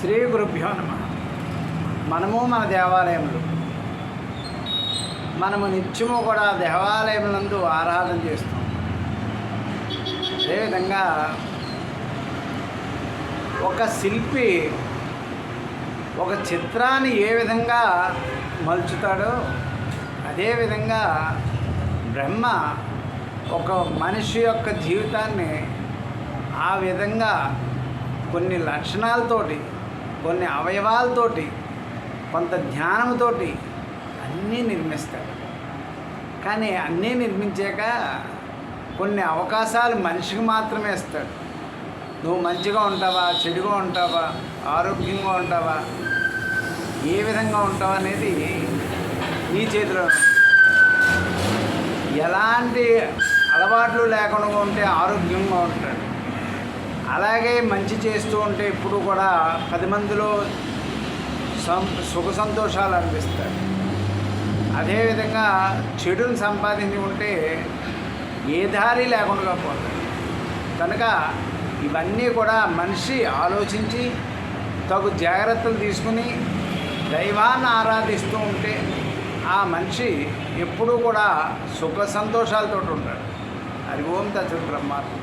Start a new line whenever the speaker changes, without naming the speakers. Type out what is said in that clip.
శ్రీ గురుభ్యో నమ. మనము మన దేవాలయములు. మనము నిత్యము కూడా దేవాలయములందు ఆరాధన చేస్తాం. అదేవిధంగా ఒక శిల్పి ఒక చిత్రాన్ని ఏ విధంగా మలుచుతాడో అదేవిధంగా బ్రహ్మ ఒక మనిషి యొక్క జీవితాన్ని ఆ విధంగా కొన్ని లక్షణాలతోటి కొన్ని అవయవాలతోటి కొంత జ్ఞానంతోటి అన్నీ నిర్మిస్తాడు. కానీ అన్నీ నిర్మించాక కొన్ని అవకాశాలు మనిషికి మాత్రమే ఇస్తాడు. నువ్వు మంచిగా ఉంటావా చెడుగా ఉంటావా ఆరోగ్యంగా ఉంటావా ఏ విధంగా ఉంటావా అనేది నీ చేతిలో ఎలాంటి అలవాట్లు లేకుండా ఉంటే ఆరోగ్యంగా ఉంటాడు. అలాగే మంచి చేస్తూ ఉంటే ఇప్పుడు కూడా పది మందిలో సం సుఖ సంతోషాలు అనిపిస్తాయి. అదేవిధంగా చెడుని సంపాదించి ఉంటే ఏ దారి లేకుండా పోతాయి కనుక ఇవన్నీ కూడా మనిషి ఆలోచించి తగు జాగ్రత్తలు తీసుకుని దైవాన్ని ఆరాధిస్తూ ఉంటే ఆ మనిషి ఎప్పుడూ కూడా సుఖ సంతోషాలతో ఉంటాడు. హరి ఓం తత్వ బ్రహ్మాత్మ